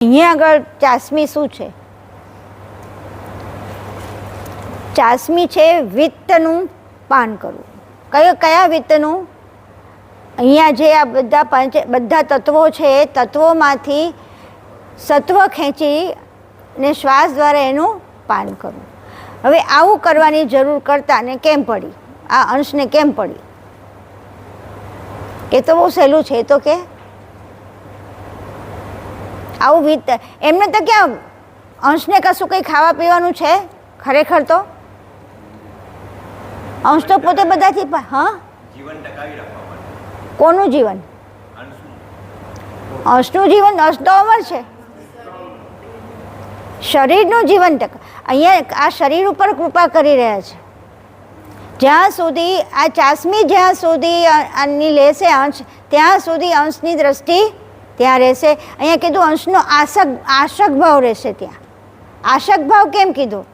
અહીંયા આગળ ચાસમી શું છે? ચાસમી છે વિત્તનું પાન કરવું. કયો, કયા વિત્તનું? અહીંયા જે આ બધા પંચ, બધા તત્વો છે એ તત્વોમાંથી સત્વ ખેંચી ને શ્વાસ દ્વારા એનું પાન કરવું. હવે આવું કરવાની જરૂર કરતા ને કેમ પડી? આ અંશને કેમ પડી? એ તો બહુ સહેલું છે તો કે આવું વિત એમને તો ક્યાં અંશને કશું કંઈ ખાવા પીવાનું છે? ખરેખર તો? અંશ તો પોતે બધાથી હા? જીવન ટકાવી રાખવા કોનું જીવન? અંશનું. જીવન અંશ તો અમર છે. શરીરનું જીવન ટક અહીંયા આ શરીર ઉપર કૃપા કરી રહ્યા છે. જ્યાં સુધી આ ચાસમી જ્યાં સુધી અ- આની લેશે અંશ ત્યાં સુધી અંશની દ્રષ્ટિ ત્યાં રહેશે. અહીંયા કીધું અંશનો આશક આશક ભાવ રહેશે ત્યાં. આશક ભાવ કેમ કીધું?